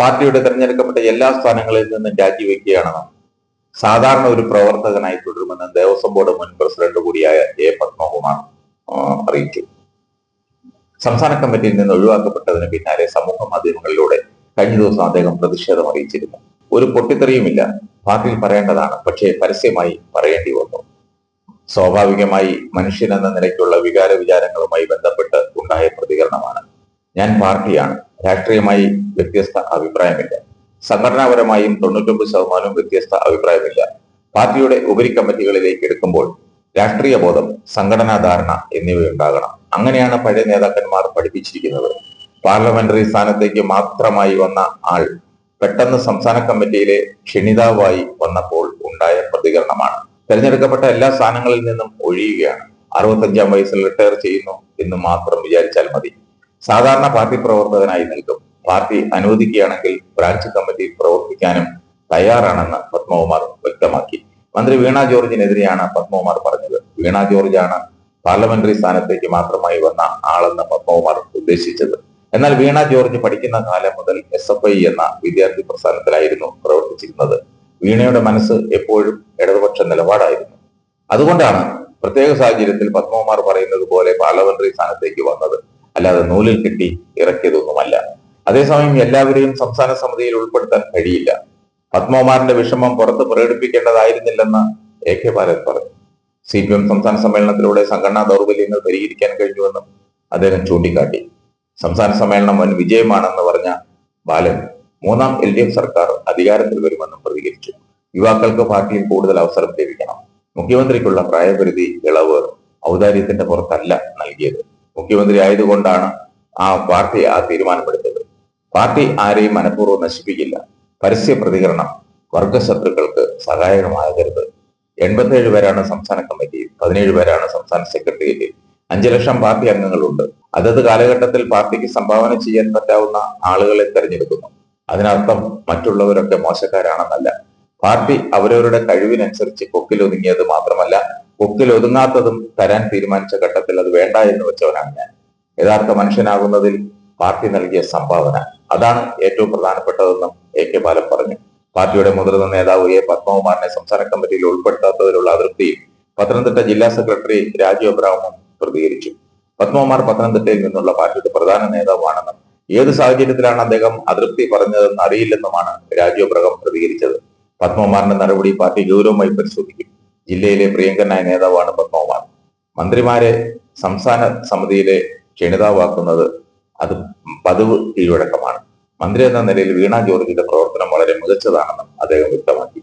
പാർട്ടിയുടെ തെരഞ്ഞെടുക്കപ്പെട്ട എല്ലാ സ്ഥാനങ്ങളിൽ നിന്നും രാജിവെക്കുകയാണെന്നും സാധാരണ ഒരു പ്രവർത്തകനായി തുടരുമെന്ന് ദേവസ്വം ബോർഡ് മുൻ പ്രസിഡന്റ് കൂടിയായ എ പത്മകുമാർ അറിയിച്ചു. സംസ്ഥാന കമ്മിറ്റിയിൽ നിന്ന് ഒഴിവാക്കപ്പെട്ടതിന് പിന്നാലെ സമൂഹ മാധ്യമങ്ങളിലൂടെ കഴിഞ്ഞ ദിവസം അദ്ദേഹം പ്രതിഷേധം അറിയിച്ചിരുന്നു. ഒരു പൊട്ടിത്തെറിയുമില്ല. പാർട്ടിയിൽ പറയേണ്ടതാണ്. പക്ഷേ പരസ്യമായി പറയേണ്ടി വന്നു. സ്വാഭാവികമായി മനുഷ്യനെന്ന നിലയ്ക്കുള്ള വികാര വിചാരങ്ങളുമായി ബന്ധപ്പെട്ട് ഉണ്ടായ പ്രതികരണമാണ്. ഞാൻ പാർട്ടിയാണ്. രാഷ്ട്രീയമായി വ്യത്യസ്ത അഭിപ്രായമില്ല. സംഘടനാപരമായും തൊണ്ണൂറ്റൊമ്പത് ശതമാനവും വ്യത്യസ്ത അഭിപ്രായമില്ല. പാർട്ടിയുടെ ഉപരി കമ്മിറ്റികളിലേക്ക് എടുക്കുമ്പോൾ രാഷ്ട്രീയ ബോധം സംഘടനാ ധാരണ എന്നിവയുണ്ടാകണം. അങ്ങനെയാണ് പഴയ നേതാക്കന്മാർ പഠിപ്പിച്ചിരിക്കുന്നത്. പാർലമെന്ററി സ്ഥാനത്തേക്ക് മാത്രമായി വന്ന ആൾ പെട്ടെന്ന് സംസ്ഥാന കമ്മിറ്റിയിലെ ക്ഷണിതാവായി വന്നപ്പോൾ ഉണ്ടായ പ്രതികരണമാണ്. തെരഞ്ഞെടുക്കപ്പെട്ട എല്ലാ സ്ഥാനങ്ങളിൽ നിന്നും ഒഴിയുകയാണ്. അറുപത്തഞ്ചാം വയസ്സിൽ റിട്ടയർ ചെയ്യുന്നു എന്ന് മാത്രം വിചാരിച്ചാൽ മതി. സാധാരണ പാർട്ടി പ്രവർത്തകനായി നിൽക്കും. പാർട്ടി അനുവദിക്കുകയാണെങ്കിൽ ബ്രാഞ്ച് കമ്മിറ്റി പ്രവർത്തിക്കാനും തയ്യാറാണെന്ന് പത്മകുമാർ വ്യക്തമാക്കി. മന്ത്രി വീണ ജോർജിനെതിരെയാണ് പത്മകുമാർ പറഞ്ഞത്. വീണ ജോർജാണ് പാർലമെന്ററി സ്ഥാനത്തേക്ക് മാത്രമായി വന്ന ആളെന്ന് പത്മകുമാർ ഉദ്ദേശിച്ചത്. എന്നാൽ വീണ ജോർജ് പഠിക്കുന്ന കാലം മുതൽ എസ് എഫ് ഐ എന്ന വിദ്യാർത്ഥി പ്രസ്ഥാനത്തിലായിരുന്നു പ്രവർത്തിച്ചിരുന്നത്. വീണയുടെ മനസ്സ് എപ്പോഴും ഇടതുപക്ഷ നിലപാടായിരുന്നു. അതുകൊണ്ടാണ് പ്രത്യേക സാഹചര്യത്തിൽ പത്മകുമാർ പറയുന്നത് പോലെ പാർലമെന്ററി സ്ഥാനത്തേക്ക് വന്നത്. അല്ലാതെ നൂലിൽ കെട്ടി ഇറക്കിയതൊന്നുമല്ല. അതേസമയം എല്ലാവരെയും സംസ്ഥാന സമിതിയിൽ ഉൾപ്പെടുത്താൻ കഴിയില്ല. പത്മകുമാറിന്റെ വിഷമം പുറത്ത് പ്രകടിപ്പിക്കേണ്ടതായിരുന്നില്ലെന്ന് എ കെ ബാലൻ പറഞ്ഞു. സി പി എം സംസ്ഥാന സമ്മേളനത്തിലൂടെ സംഘടനാ ദൗർബല്യങ്ങൾ പരിഹരിക്കാൻ കഴിഞ്ഞുവെന്നും അദ്ദേഹം ചൂണ്ടിക്കാട്ടി. സംസ്ഥാന സമ്മേളനം വൻ വിജയമാണെന്ന് പറഞ്ഞ ബാലൻ മൂന്നാം എൽ ഡി എഫ് സർക്കാർ അധികാരത്തിൽ വരുമെന്നും പ്രതികരിച്ചു. യുവാക്കൾക്ക് പാർട്ടിയിൽ കൂടുതൽ അവസരം ലഭിക്കണം. മുഖ്യമന്ത്രിക്കുള്ള പ്രായപരിധി ഇളവ് ഔദാര്യത്തിന്റെ പുറത്തല്ല നൽകിയത്. മുഖ്യമന്ത്രി ആയതുകൊണ്ടാണ് ആ പാർട്ടി ആ തീരുമാനമെടുത്തത്. പാർട്ടി ആരെയും മനഃപൂർവം നശിപ്പിക്കില്ല. പരസ്യ പ്രതികരണം വർഗശത്രുക്കൾക്ക് സഹായകമാകരുത് എൺപത്തേഴ് പേരാണ് സംസ്ഥാന കമ്മിറ്റിയിൽ പതിനേഴ് പേരാണ് സംസ്ഥാന സെക്രട്ടേറിയറ്റിൽ. അഞ്ചു ലക്ഷം പാർട്ടി അംഗങ്ങളുണ്ട്. അതത് കാലഘട്ടത്തിൽ പാർട്ടിക്ക് സംഭാവന ചെയ്യാൻ പറ്റാവുന്ന ആളുകളെ തെരഞ്ഞെടുക്കുന്നു. അതിനർത്ഥം മറ്റുള്ളവരൊക്കെ മോശക്കാരാണെന്നല്ല. പാർട്ടി അവരവരുടെ കഴിവിനനുസരിച്ച് കൊക്കിലൊതുങ്ങിയത് മാത്രമല്ല കൊക്കിലൊതുങ്ങാത്തതും തരാൻ തീരുമാനിച്ച ഘട്ടത്തിൽ അത് വേണ്ട എന്ന് വെച്ചവനാണ് ഞാൻ. യഥാർത്ഥ മനുഷ്യനാകുന്നതിൽ പാർട്ടി നൽകിയ സംഭാവന. അതാണ് ഏറ്റവും പ്രധാനപ്പെട്ടതെന്നും എ കെ ബാലൻ പറഞ്ഞു. പാർട്ടിയുടെ മുതിർന്ന നേതാവ് എ പത്മകുമാറിനെ സംസ്ഥാന കമ്മിറ്റിയിൽ ഉൾപ്പെടുത്താത്തതിലുള്ള അതൃപ്തിയും പത്തനംതിട്ട ജില്ലാ സെക്രട്ടറി രാജീവ് അബ്രാഹമും പ്രതികരിച്ചു. പത്മകുമാർ പത്തനംതിട്ടയിൽ നിന്നുള്ള പാർട്ടിയുടെ പ്രധാന നേതാവാണെന്നും ഏത് സാഹചര്യത്തിലാണ് അദ്ദേഹം അതൃപ്തി പറഞ്ഞതെന്ന് അറിയില്ലെന്നുമാണ് രാജീവ് അബ്രഹം പ്രതികരിച്ചത്. പത്മകുമാറിന്റെ നടപടി പാർട്ടി ഗൗരവമായി പരിശോധിക്കും. ജില്ലയിലെ പ്രിയങ്കരനായ നേതാവാണ് പത്മകുമാർ. മന്ത്രിമാരെ സംസ്ഥാന സമിതിയിലെ ക്ഷണിതാവാക്കുന്നത് അത് പതിവ് കീഴടക്കമാണ്. മന്ത്രി എന്ന നിലയിൽ വീണ ജോർജിന്റെ പ്രവർത്തനം വളരെ മികച്ചതാണെന്നും അദ്ദേഹം വ്യക്തമാക്കി.